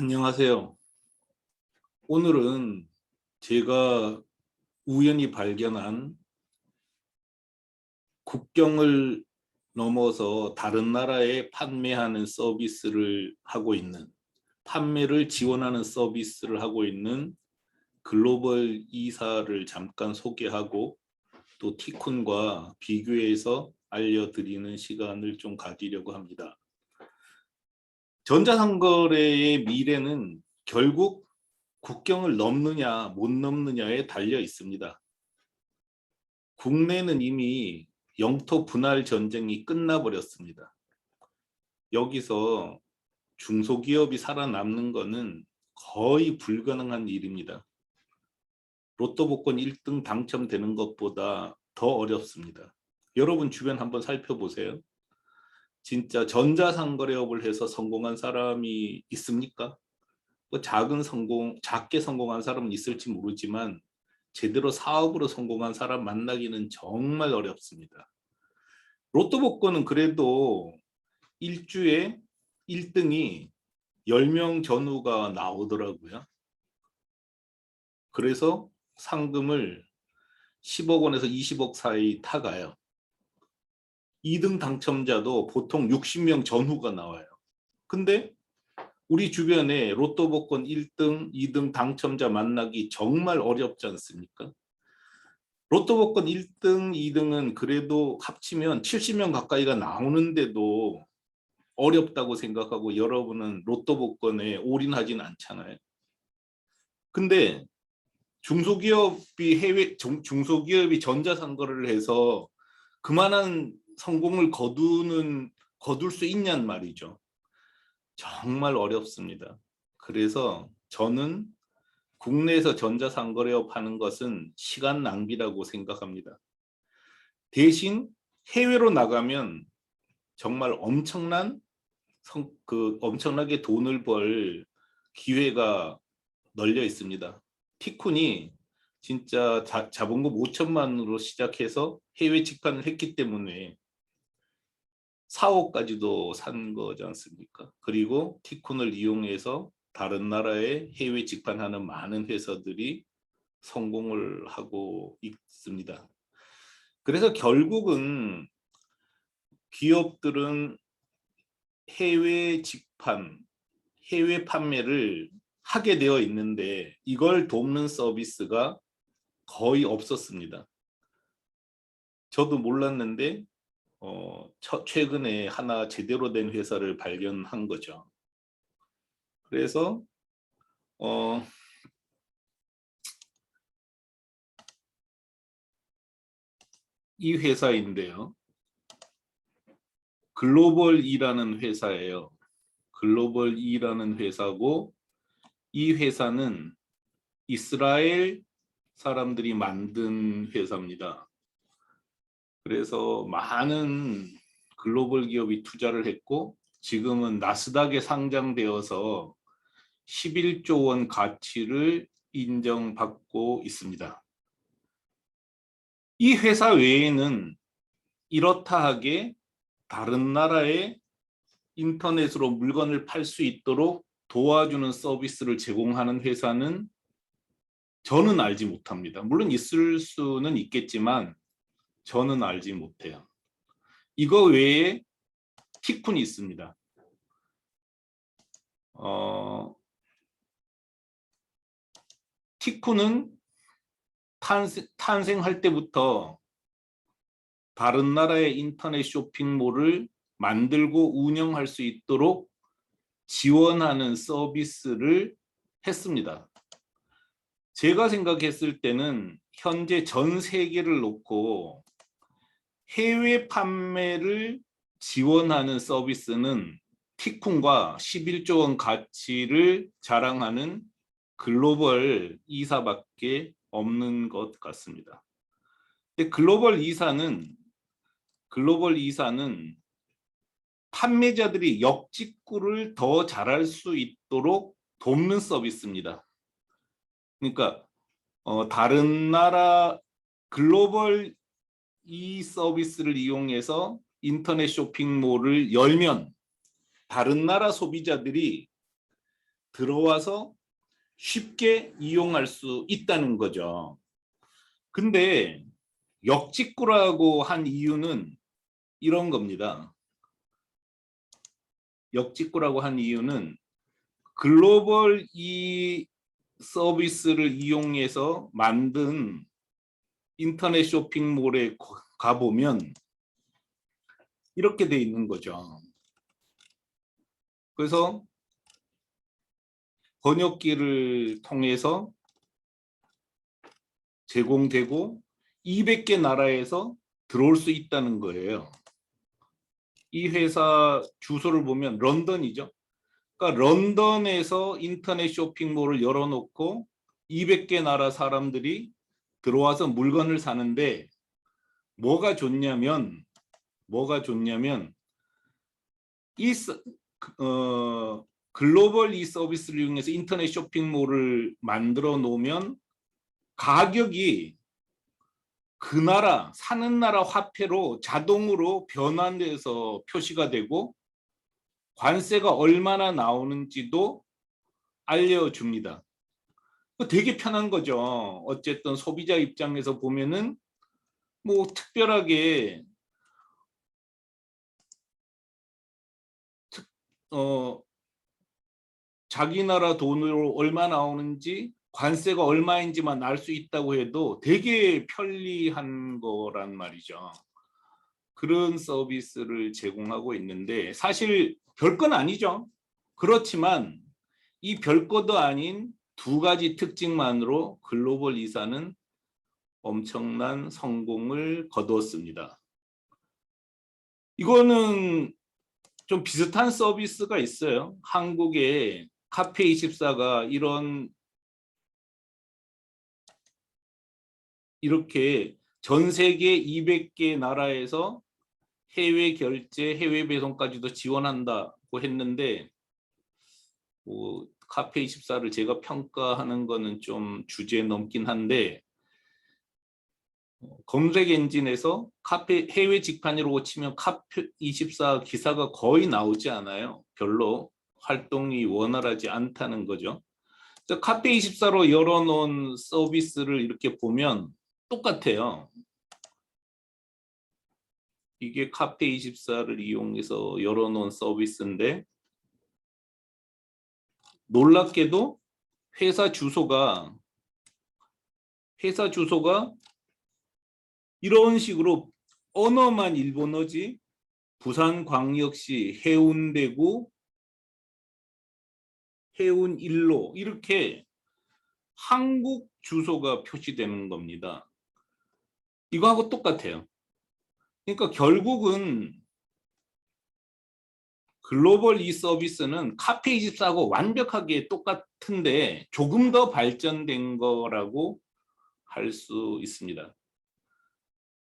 안녕하세요. 오늘은 제가 우연히 발견한 국경을 넘어서 다른 나라에 판매하는 서비스를 하고 있는 판매를 지원하는 서비스를 하고 있는 글로벌 이사를 잠깐 소개하고 또 티쿤과 비교해서 알려드리는 시간을 좀 가지려고 합니다. 전자상거래의 미래는 결국 국경을 넘느냐 못 넘느냐에 달려 있습니다. 국내는 이미 영토 분할 전쟁이 끝나버렸습니다. 여기서 중소기업이 살아남는 것은 거의 불가능한 일입니다. 로또 복권 1등 당첨되는 것보다 더 어렵습니다. 여러분 주변 한번 살펴보세요. 진짜 전자상거래업을 해서 성공한 사람이 있습니까? 뭐 작은 성공, 작게 성공한 사람은 있을지 모르지만 제대로 사업으로 성공한 사람 만나기는 정말 어렵습니다. 로또 복권은 그래도 일주에 1등이 10명 전후가 나오더라고요. 그래서 상금을 10억 원에서 20억 사이 타가요. 2등 당첨자도 보통 60명 전후가 나와요. 근데 우리 주변에 로또 복권 1등, 2등 당첨자 만나기 정말 어렵지 않습니까? 로또 복권 1등, 2등은 그래도 합치면 70명 가까이가 나오는데도 어렵다고 생각하고 여러분은 로또 복권에 올인하진 않잖아요. 근데 중소기업이 해외 중- 중소기업이 전자상거래를 해서 그만한 성공을 거두는 거둘 수 있냔 말이죠. 정말 어렵습니다. 그래서 저는 국내에서 전자상거래업 하는 것은 시간 낭비라고 생각합니다. 대신 해외로 나가면 정말 엄청난 성, 그 엄청나게 돈을 벌 기회가 널려 있습니다. 티쿤이 진짜 자, 자본금 5천만으로 시작해서 해외 직판을 했기 때문에 4억까지도 산 거지 않습니까? 그리고 티쿤을 이용해서 다른 나라에 해외 직판하는 많은 회사들이 성공을 하고 있습니다. 그래서 결국은 기업들은 해외 직판, 해외 판매를 하게 되어 있는데 이걸 돕는 서비스가 거의 없었습니다. 저도 몰랐는데 어, 처- 최근에 하나 제대로 된 회사를 발견한 거죠. 그래서 어, 이 회사인데요. 글로벌 E라는 회사예요. 글로벌 E라는 회사고 이 회사는 이스라엘 사람들이 만든 회사입니다. 그래서 많은 글로벌 기업이 투자를 했고 지금은 나스닥에 상장되어서 11조 원 가치를 인정받고 있습니다. 이 회사 외에는 이렇다 하게 다른 나라에 인터넷으로 물건을 팔 수 있도록 도와주는 서비스를 제공하는 회사는 저는 알지 못합니다. 물론 있을 수는 있겠지만 저는 알지 못해요. 이거 외에 티쿤이 있습니다. 어, 티쿤은 탄생, 탄생할 때부터 다른 나라의 인터넷 쇼핑몰을 만들고 운영할 수 있도록 지원하는 서비스를 했습니다. 제가 생각했을 때는 현재 전 세계를 놓고 해외 판매를 지원하는 서비스는 티쿤과 11조 원 가치를 자랑하는 글로벌 이사밖에 없는 것 같습니다. 근데 글로벌 이사는 글로벌 이사는 판매자들이 역직구를 더 잘할 수 있도록 돕는 서비스입니다. 그러니까 어, 다른 나라 글로벌 이 서비스를 이용해서 인터넷 쇼핑몰을 열면 다른 나라 소비자들이 들어와서 쉽게 이용할 수 있다는 거죠. 근데 역직구라고 한 이유는 이런 겁니다. 역직구라고 한 이유는 글로벌 이 서비스를 이용해서 만든 인터넷 쇼핑몰에 거- 가보면 이렇게 돼 있는 거죠. 그래서 번역기를 통해서 제공되고 200개 나라에서 들어올 수 있다는 거예요. 이 회사 주소를 보면 런던이죠. 그러니까 런던에서 인터넷 쇼핑몰을 열어놓고 200개 나라 사람들이 들어와서 물건을 사는데 뭐가 좋냐면 뭐가 좋냐면 이 서- 어, 글로벌 이 서비스를 이용해서 인터넷 쇼핑몰을 만들어 놓으면 가격이 그 나라 사는 나라 화폐로 자동으로 변환돼서 표시가 되고 관세가 얼마나 나오는지도 알려줍니다. 되게 편한 거죠. 어쨌든 소비자 입장에서 보면은 뭐 특별하게 특- 어 자기 나라 돈으로 얼마 나오는지 관세가 얼마인지만 알 수 있다고 해도 되게 편리한 거란 말이죠. 그런 서비스를 제공하고 있는데 사실 별건 아니죠. 그렇지만 이 별거도 아닌 두 가지 특징만으로 글로벌 이사는 엄청난 성공을 거두었습니다. 이거는 좀 비슷한 서비스가 있어요. 한국에 카페24가 이런 이렇게 전 세계 200개 나라에서 해외 결제, 해외 배송까지도 지원한다고 했는데 뭐 카페 24를 제가 평가하는 거는 좀 주제 넘긴 한데 어, 검색 엔진에서 카페 해외 직판이라고 치면 카페 24 기사가 거의 나오지 않아요. 별로 활동이 원활하지 않다는 거죠. 카페 24로 열어놓은 서비스를 이렇게 보면 똑같아요. 이게 카페 24를 이용해서 열어놓은 서비스인데 놀랍게도 회사 주소가 회사 주소가 이런 식으로 언어만 일본어지 부산광역시 해운대구 해운 일로 이렇게 한국 주소가 표시되는 겁니다. 이거하고 똑같아요. 그러니까 결국은 글로벌 이 서비스는 카페 24하고 완벽하게 똑같은데 조금 더 발전된 거라고 할 수 있습니다.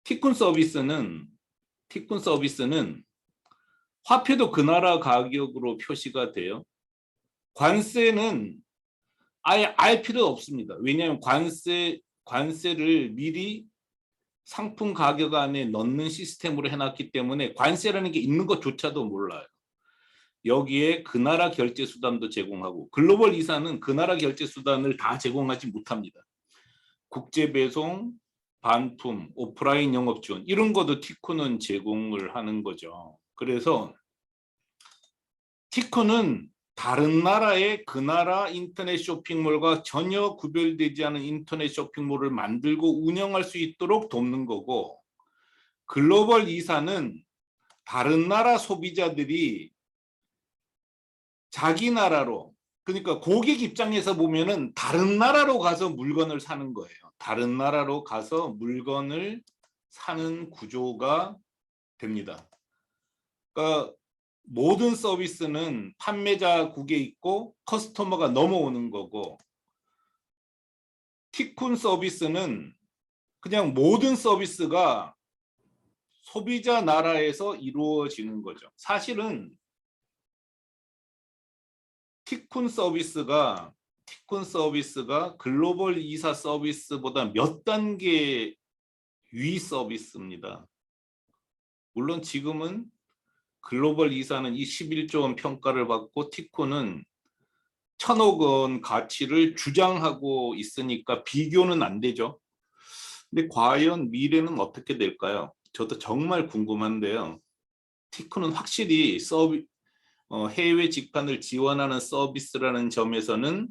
티쿤 서비스는 티쿤 서비스는 화폐도 그 나라 가격으로 표시가 돼요. 관세는 아예 알 필요 없습니다. 왜냐하면 관세 관세를 미리 상품 가격 안에 넣는 시스템으로 해놨기 때문에 관세라는 게 있는 것조차도 몰라요. 여기에 그 나라 결제 수단도 제공하고 글로벌 이사는 그 나라 결제 수단을 다 제공하지 못합니다. 국제 배송, 반품, 오프라인 영업 지원 이런 것도 티코는 제공을 하는 거죠. 그래서 티코는 다른 나라의 그 나라 인터넷 쇼핑몰과 전혀 구별되지 않은 인터넷 쇼핑몰을 만들고 운영할 수 있도록 돕는 거고 글로벌 이사는 다른 나라 소비자들이 자기 나라로 그러니까 고객 입장에서 보면은 다른 나라로 가서 물건을 사는 거예요. 다른 나라로 가서 물건을 사는 구조가 됩니다. 그러니까 모든 서비스는 판매자 국에 있고 커스터머가 넘어오는 거고 티쿤 서비스는 그냥 모든 서비스가 소비자 나라에서 이루어지는 거죠. 사실은 티쿤 서비스가 티쿤 서비스가 글로벌 이사 서비스보다 몇 단계 위 서비스입니다. 물론 지금은 글로벌 이사는 이 11조 원 평가를 받고 티코는 천억 원 가치를 주장하고 있으니까 비교는 안 되죠. 근데 과연 미래는 어떻게 될까요? 저도 정말 궁금한데요. 티쿠는 확실히 서비, 어, 해외 직판을 지원하는 서비스라는 점에서는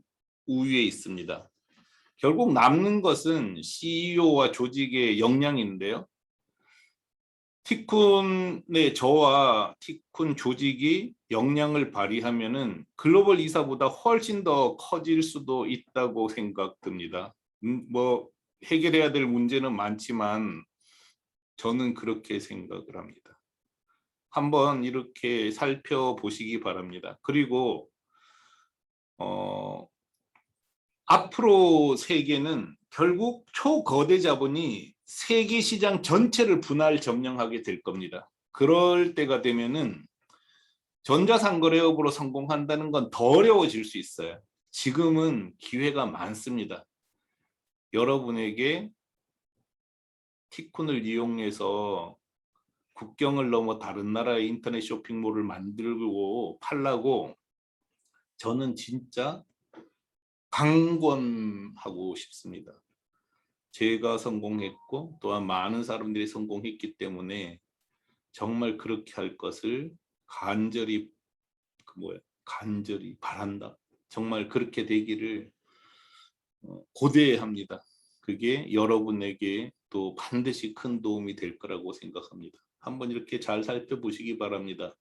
우위에 있습니다. 결국 남는 것은 CEO와 조직의 역량인데요. 티쿤의 저와 티쿤 조직이 역량을 발휘하면은 글로벌 이사보다 훨씬 더 커질 수도 있다고 생각됩니다. 음, 뭐 해결해야 될 문제는 많지만 저는 그렇게 생각을 합니다. 한번 이렇게 살펴보시기 바랍니다. 그리고 어, 앞으로 세계는 결국 초거대 자본이 세계 시장 전체를 분할 점령하게 될 겁니다. 그럴 때가 되면은 전자상거래업으로 성공한다는 건 더 어려워질 수 있어요. 지금은 기회가 많습니다. 여러분에게 티쿤을 이용해서 국경을 넘어 다른 나라의 인터넷 쇼핑몰을 만들고 팔라고 저는 진짜 강권하고 싶습니다. 제가 성공했고 또한 많은 사람들이 성공했기 때문에 정말 그렇게 할 것을 간절히 그 뭐야 간절히 바란다. 정말 그렇게 되기를 어, 고대합니다. 그게 여러분에게 또 반드시 큰 도움이 될 거라고 생각합니다. 한번 이렇게 잘 살펴보시기 바랍니다.